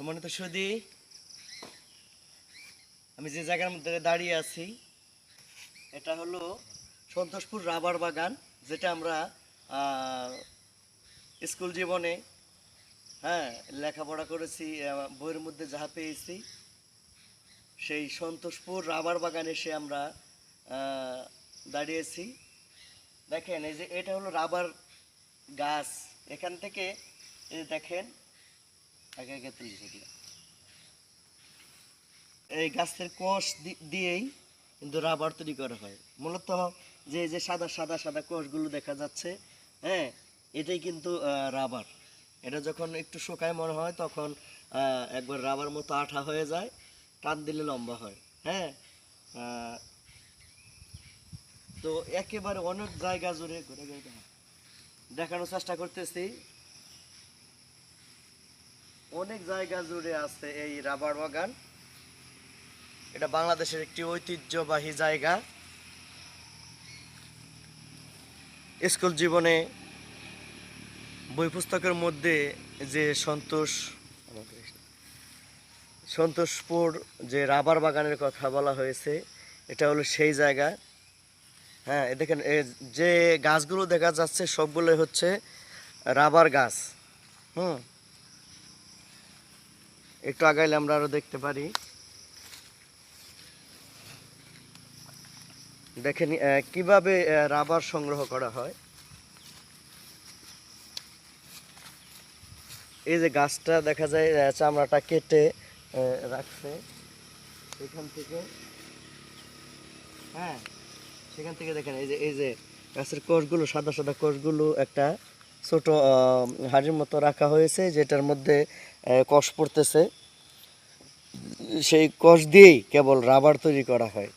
সম্মানিত সুদী আমি যে জায়গার মধ্যে দাঁড়িয়ে আছি, এটা হলো সন্তোষপুর রাবার বাগান, যেটা আমরা স্কুল জীবনে হ্যাঁ লেখাপড়া করেছি বইয়ের মধ্যে যাহা পেয়েছি, সেই সন্তোষপুর রাবার বাগানে এসে আমরা দাঁড়িয়েছি। দেখেন, এই যে এটা হলো রাবার গাছ। এখান থেকে, এই দেখেন এই গাছের কোষ দিয়েই কিন্তু রাবার তৈরি করা হয়। মূলত যে যে সাদা সাদা সাদা কোষগুলো দেখা যাচ্ছে হ্যাঁ এটাই কিন্তু রাবার। এটা যখন একটু শুকায় মনে হয়, তখন একবার রাবার মতো আঠা হয়ে যায়, টান দিলে লম্বা হয় হ্যাঁ? তো একেবারে অনেক জায়গা জুড়ে, ঘুরে ঘুরে দেখানোর চেষ্টা করতেছি। অনেক জায়গা জুড়ে আছে এই রাবার বাগান। এটা বাংলাদেশের একটি ঐতিহ্যবাহী জায়গা। স্কুল জীবনে বই পুস্তকের মধ্যে যে সন্তোষ, সন্তোষপুর যে রাবার বাগানের কথা বলা হয়েছে, এটা হলো সেই জায়গা। হ্যাঁ দেখেন যে গাছগুলো দেখা যাচ্ছে সবগুলো হচ্ছে রাবার গাছ। হুম। একটু আগাইলে আমরা আরও দেখতে পারি। দেখেন কীভাবে রাবার সংগ্রহ করা হয়। এই যে গাছটা দেখা যায় চামড়াটা কেটে রাখছে। এখান থেকে হ্যাঁ সেখান থেকে দেখেন, এই যে এই যে গাছের কোষগুলো, সাদা সাদা কোষগুলো একটা ছোট হাড়ির মতো রাখা হয়েছে, যেটার মধ্যে কষ পড়তেছে। সেই কষ দিয়েই কেবল রাবার তৈরি করা হয়।